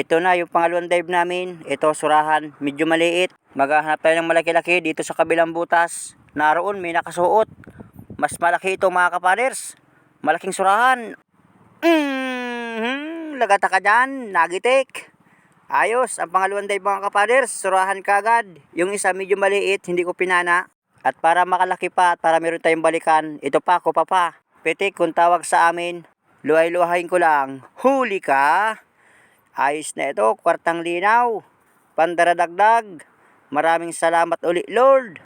Ito na yung pangalawang dive namin. Ito, surahan. Medyo maliit. Maghahanap tayo ng malaki-laki dito sa kabilang butas. Naroon, may nakasuot. Mas malaki ito mga kapaders. Malaking surahan. Mm-hmm. Lagata ka dyan. Nagitik. Ayos. Ang pangalawang dive mga kapaders. Surahan kagad. Yung isa medyo maliit. Hindi ko pinana. At para makalaki pa at para meron tayong balikan. Ito pa, ko pa pa. Pitik kung tawag sa amin. Luhay-luhayin ko lang. Huli ka. Ayos na ito, kwartang linaw. Pandaradagdag. Maraming salamat uli, Lord.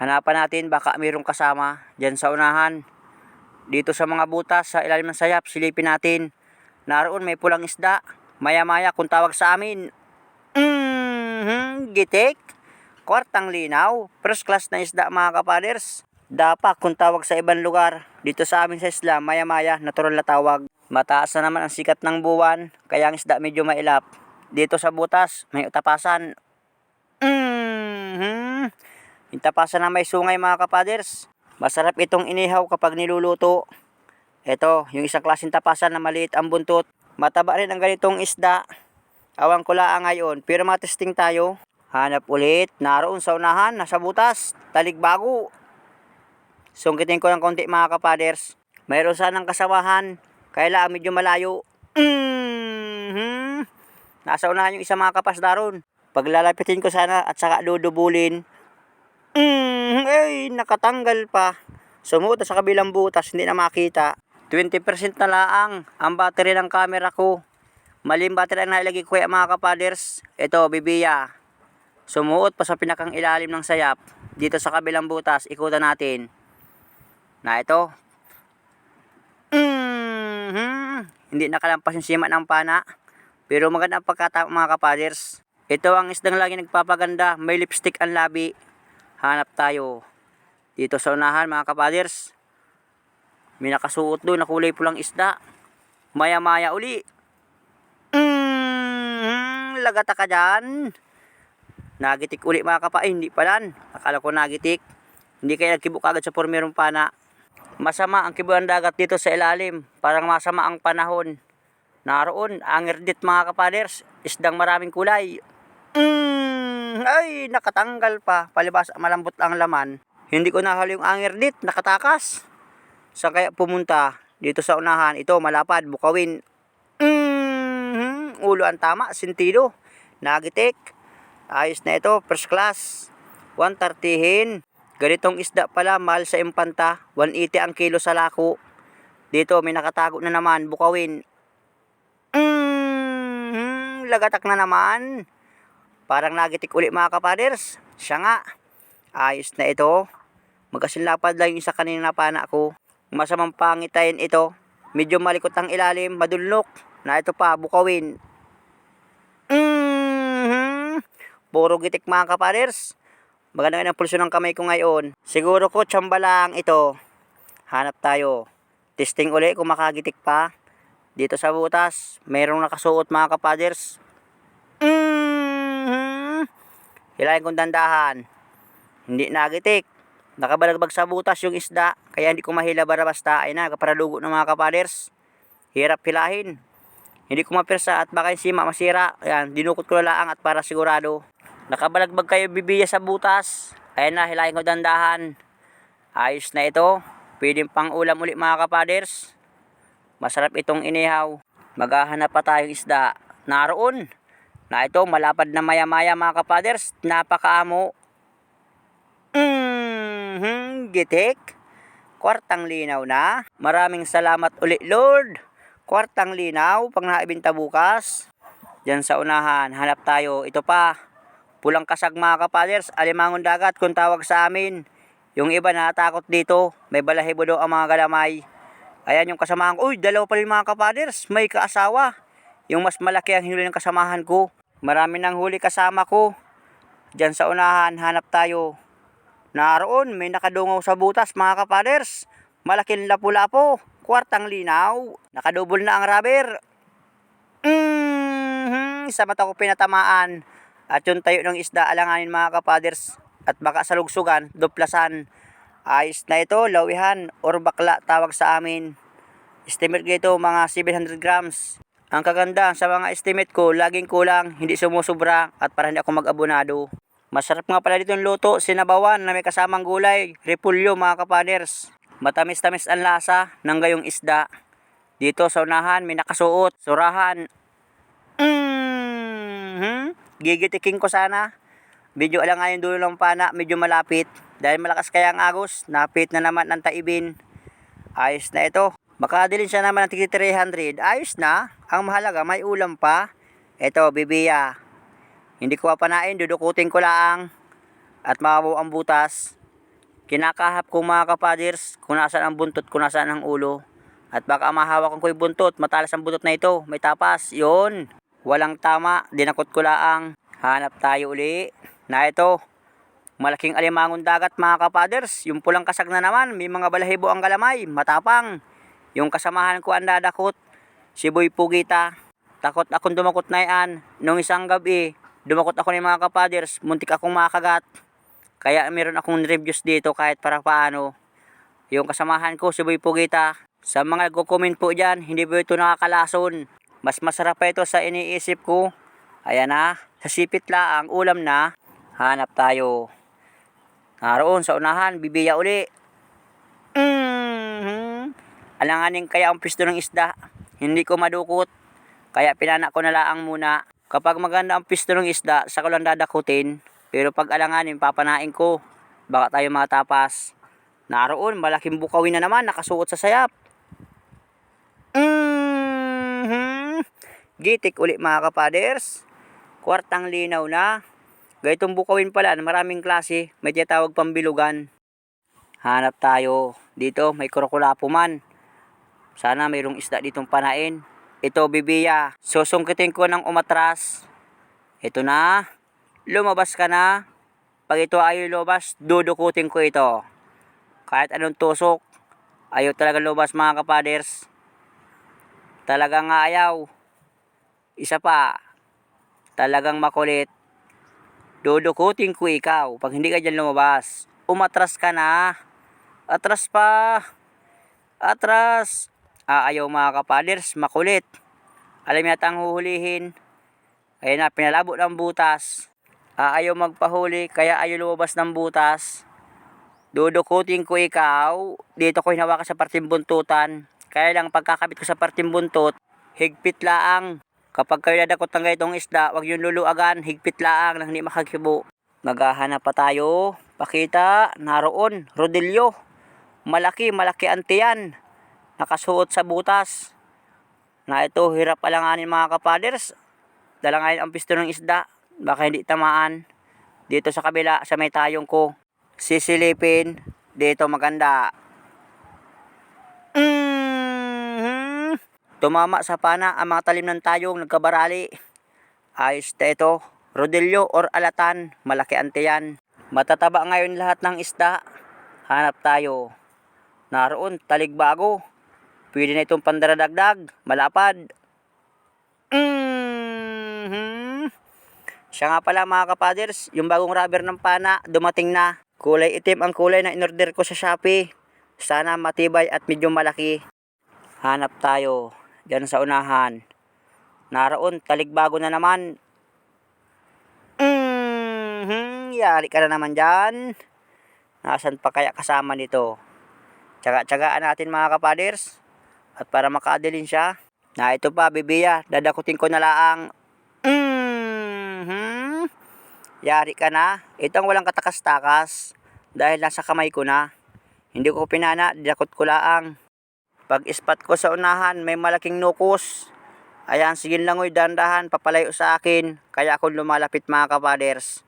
Hanapan natin baka mayroong kasama dyan sa unahan. Dito sa mga butas, sa ilalim ng sayap, silipin natin. Naroon may pulang isda. Maya-maya kung tawag sa amin. Mm-hmm, gitik. Kwartang linaw. First class na isda mga kapaders. Dapat kung tawag sa ibang lugar. Dito sa amin sa isla, maya-maya, natural na tawag. Mataas na naman ang sikat ng buwan, kaya ang isda medyo mailap. Dito sa butas, may utapasan. Mm-hmm. Yung tapasan na may sungay mga kapaders. Masarap itong inihaw kapag niluluto. Ito, yung isang klaseng tapasan na maliit ang buntot. Mataba rin ang ganitong isda. Awang ko lang ngayon, pero matesting tayo. Hanap ulit, naroon sa unahan, nasa butas, talig bago. Sungkitin ko ng konti mga kapaders. Mayroon sanang kasamahan. Kaya medyo malayo. Mm-hmm. Nasa unahan yung isa mga kapas daron. Paglalapitin ko sana at saka dudubulin. Mm, ay, nakatanggal pa. Sumuot sa kabilang butas, hindi na makita. 20% na laang ang battery ng camera ko. Maling battery ang nailagay ko kaya mga kapaders. Ito, bibiya. Sumuot pa sa pinakang ilalim ng sayap. Dito sa kabilang butas, ikutan natin. Na ito. Mm-hmm. Hindi nakalampas yung sima ng pana. Pero maganda ang pagkatao mga kapaders. Ito ang isdang lagi nagpapaganda. May lipstick ang labi. Hanap tayo. Dito sa unahan mga kapaders. May nakasuot doon na kulay pulang isda. Maya maya uli. Mm, lagata ka dyan. Nagitik uli mga kapa. Eh, hindi palan. Akala ko nagitik. Hindi kayo nagkibok agad sa pormerong pana. Masama ang kibuan dagat dito sa ilalim. Parang masama ang panahon. Naroon, angirdit mga kapaders. Isdang maraming kulay. Mm, ay, nakatanggal pa. Palibas, malambot ang laman. Hindi ko nahalo yung angirdit. Nakatakas. Saan kaya pumunta? Dito sa unahan. Ito, malapad, bukawin. Mm, ulo ang tama, sentido. Nagitik. Ayos na ito, first class. 130 Ganitong isda pala, mahal sa impanta. 180 ang kilo sa lako. Dito, may nakatago na naman, bukawin. Mm, lagatak na naman. Parang nagitik uli mga kapaders. Siya nga. Ayos na ito. Magkasinlapad lang yung isa kanina na pana ko. Masamang pangitayin ito. Medyo malikot ang ilalim, madulok. Na ito pa, bukawin. Mm-hmm. Puro gitik mga kapaders. Maganda ng pulso ng kamay ko ngayon. Siguro ko tsamba lang ito. Hanap tayo. Testing uli kung makagitik pa. Dito sa butas, mayroong nakasuot mga kapaders. Mm-hmm. Hilahin kong dandahan. Hindi nagitik. Nakabalagbag sa butas yung isda. Kaya hindi ko mahila bara basta. Ay na, kaparalugo ng mga kapaders. Hirap hilahin. Hindi ko mapirsa at baka yung sima masira. Ayan, dinukot ko na lang at para sigurado. Nakabalagbag kayo bibiya sa butas. Ayan na, hilahin ko dandahan. Ayos na ito. Pwedeng pang ulam ulit mga kapaders. Masarap itong inihaw. Maghahanap pa tayong isda. Naroon. Na ito, malapad na maya-maya mga kapaders. Napakaamo. Mm-hmm, gitik. Kwartang linaw na. Maraming salamat ulit Lord. Kwartang linaw pag naibinta bukas. Diyan sa unahan, hanap tayo. Ito pa. Pulang kasag mga kapaders, alimangon dagat kung tawag sa amin. Yung iba natakot dito, may balahibo daw ang mga galamay. Ayan yung kasamahan ko. Uy, dalawa pa rin mga kapaders, may kaasawa. Yung mas malaki ang hinuli ng kasamahan ko. Marami nang huli kasama ko. Diyan sa unahan, hanap tayo. Naroon, may nakadungaw sa butas mga kapaders. Malaking lapu-lapo, kwartang linaw. Nakadubol na ang rubber. Mm-hmm, sa mata ko pinatamaan. At yung tayo ng isda alanganin mga kapaders at baka salugsugan, duplasan. Ayos na ito, lawihan or bakla tawag sa amin. Estimate ko ito mga 700 grams. Ang kaganda sa mga estimate ko, laging kulang, hindi sumusubra at para hindi ako mag-abonado. Masarap nga pala dito yung luto, sinabawan na may kasamang gulay, repulyo mga kapaders. Matamis-tamis ang lasa ng gayong isda. Dito sa unahan may nakasuot, surahan. Mm-hmm. Gigitiking ko sana. Medyo alanganin dulo ng pana, medyo malapit. Dahil malakas kaya ang agos, napit na naman ang taibin. Ayos na ito. Makadilin siya naman ng tigi 300. Ayos na. Ang mahalaga, may ulam pa. Ito, bibiya. Hindi ko papanain, dudukutin ko lang. At mababaw ang butas. Kinakahap ko mga kapaders kung nasaan ang buntot, kung nasaan ang ulo. At baka mahawakan ko yung buntot, matalas ang buntot na ito. May tapas. Yun. Walang tama. Dinakot ko lang. Hanap tayo uli. Na ito. Malaking alimangon dagat mga kapaders. Yung pulang kasag na naman. May mga balahibo ang galamay. Matapang. Yung kasamahan ko ang dadakot. Si Boy Pugita. Takot akong dumakot na yan. Nung isang gabi, dumakot ako ni mga kapaders. Muntik akong makagat. Kaya meron akong reviews dito kahit para paano. Yung kasamahan ko, si Boy Pugita. Sa mga nagko-comment po dyan, hindi po ito nakakalason. Mas masarap pa ito sa iniisip ko. Ayan na, sa sipit lang, ulam na. Hanap tayo. Naroon sa unahan, bibiya uli. mm Alanganin kaya ang pisto ng isda. Hindi ko madukot. Kaya pinana ko na laang muna. Kapag maganda ang pisto ng isda, sa ko lang dadakutin. Pero pag alanganin, papanain ko. Baka tayo matapas. Naroon, malaking bukawin na naman, nakasuot sa sayap. mm Gitik uli mga kapaders. Kwartang linaw na. Gaytong bukawin pala, maraming klase, may tinatawag pambilugan. Hanap tayo. Dito, may krokulapo man. Sana mayroong isda ditong panain. Ito, bibiya. Susungkitin ko ng umatras. Ito na. Lumabas ka na. Pag ito ayaw lumabas, dudukutin ko ito. Kahit anong tusok, ayaw talaga lumabas mga kapaders. Talagang nga ayaw. Isa pa, talagang makulit. Dudukutin ko ikaw pag hindi ka dyan lumabas. Umatras ka na. Atras pa. Atras. Ah, ayaw mga kapaders, makulit. Alam yata ang huhulihin. Ayun na, pinalabo ng butas. Ah, ayaw magpahuli, kaya ayaw lumabas ng butas. Dudukutin ko ikaw. Dito ko hinawakan sa parting buntutan. Kaya lang pagkakabit ko sa parting buntot, higpit laang. Kapag kayo dadakot ng ganitong isda, wag yung luluagan, higpit laang nang hindi makakibo. Maghahanap pa tayo. Pakita, naroon, rodilyo. Malaki, malaki antiyan. Nakasuot sa butas. Na ito, hirap alanganin mga kapaders. Dalangayin ang pisto ng isda. Baka hindi tamaan. Dito sa kabila, sa may tayong ko. Sisilipin. Dito maganda. Tumama sa pana ang mga talim ng tayong nagkabarali. Ayos na ito. Rodilyo or alatan. Malaki ante yan. Matataba ngayon lahat ng isda. Hanap tayo. Naroon, taligbago. Pwede na itong pandaradagdag. Malapad. Mhm. Siya nga pala mga kapaders, yung bagong rubber ng pana, dumating na. Kulay itim ang kulay na inorder ko sa Shopee. Sana matibay at medyo malaki. Hanap tayo. Diyan sa unahan. Naroon, taligbago na naman. Mhm, yari ka na naman dyan. Nasaan pa kaya kasama nito? Tsaga-tsagaan natin mga kapaders. At para makadilin siya. Na ito pa, bibiya. Dadakutin ko na laang. Mhm. Yari ka na. Ito ang walang katakas-takas. Dahil nasa kamay ko na. Hindi ko pinana, didakot ko laang. Pag ispat ko sa unahan, may malaking nukos. Ayan, sige lang oy, dandahan, papalayo sa akin. Kaya ako lumalapit mga kapaders.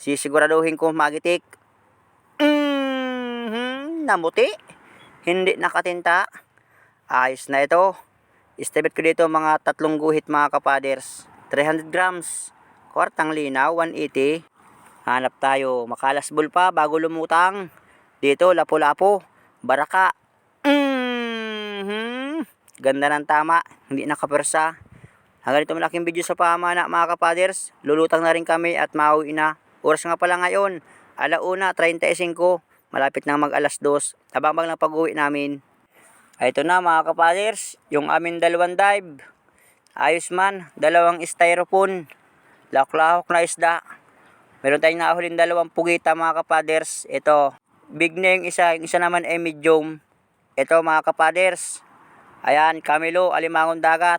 Sisiguraduhin ko magitik. Mhm, namuti. Hindi nakatinta. Ayos na ito. Estimate ko dito mga tatlong guhit mga kapaders. 300 grams. Kwartang linaw, 180. Hanap tayo. Makalasbol pa bago lumutang. Dito, lapo-lapo. Baraka. Mhm. Ganda ng tama. Hindi nakapersa. Hanggang dito malaking video sa pamana mga kapaders. Lulutang na rin kami at mauwi na. Oras nga pala ngayon. Alauna, 35. Malapit na mag alas 2. Abang-bang lang pag-uwi namin. Ito na mga kapaders, yung aming dalawang dive. Ayos man, dalawang styrofoam. Lahok-lahok na isda. Meron tayong nahulin dalawang pugita mga kapaders. Ito, big na yung isa, yung isa naman ay medium. Ito mga kapaders. Ayan, Camilo, Alimangon Dagat.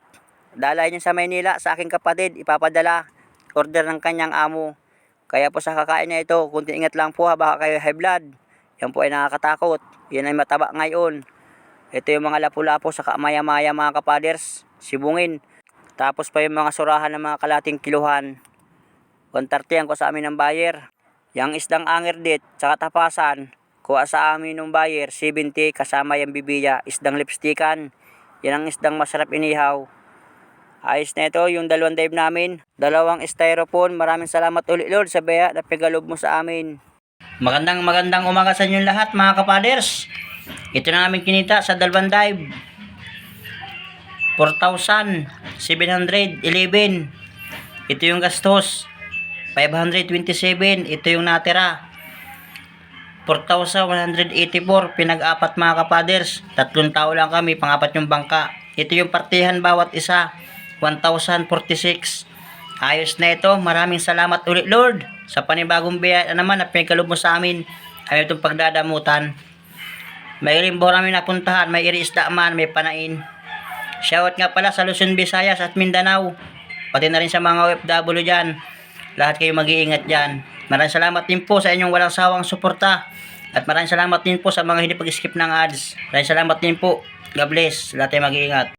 Dalay niya sa Maynila sa aking kapatid, ipapadala. Order ng kanyang amo. Kaya po sa kakain niya ito, kunti ingat lang po ha, baka kayo high blood. Yan po ay nakakatakot. Yan ay mataba ngayon. Ito yung mga lapu-lapo sa maya-maya mga kapaders. Sibungin. Tapos pa yung mga surahan ng mga kalating kiluhan. 130 ang ko sa amin ng buyer. Yang isdang anger dit, tsaka tapasan, kuha sa amin ng buyer, 70 kasama yung bibiya, isdang lipstikan. Yan ang isdang masarap inihaw. Ayos na ito, yung dalawang dive namin. Dalawang styrofoam. Maraming salamat ulit Lord sa baya na pigalob mo sa amin. Magandang magandang umaga sa inyo lahat mga kapaders. Ito na namin kinita sa dalawang dive. 4,711. Ito yung gastos. 527. Ito yung natira. 4,184. Pinag-apat mga kapaders. Tatlong tao lang kami. Pangapat yung bangka. Ito yung partihan bawat isa. 1,046. Ayos na ito. Maraming salamat ulit Lord. Sa panibagong biyaya na naman na pinagkalob mo sa amin. Ayaw itong pagdadamutan. May limbo namin napuntahan. May iriisda man. May panain. Shoutout nga pala sa Luzon, Visayas at Mindanao. Pati na rin sa mga OFW dyan. Lahat kayo mag-iingat dyan. Maraming salamat din po sa inyong walang sawang suporta. At maraming salamat din po sa mga hindi pag-skip ng ads. Maraming salamat din po. God bless. Lahat tayo mag-iingat.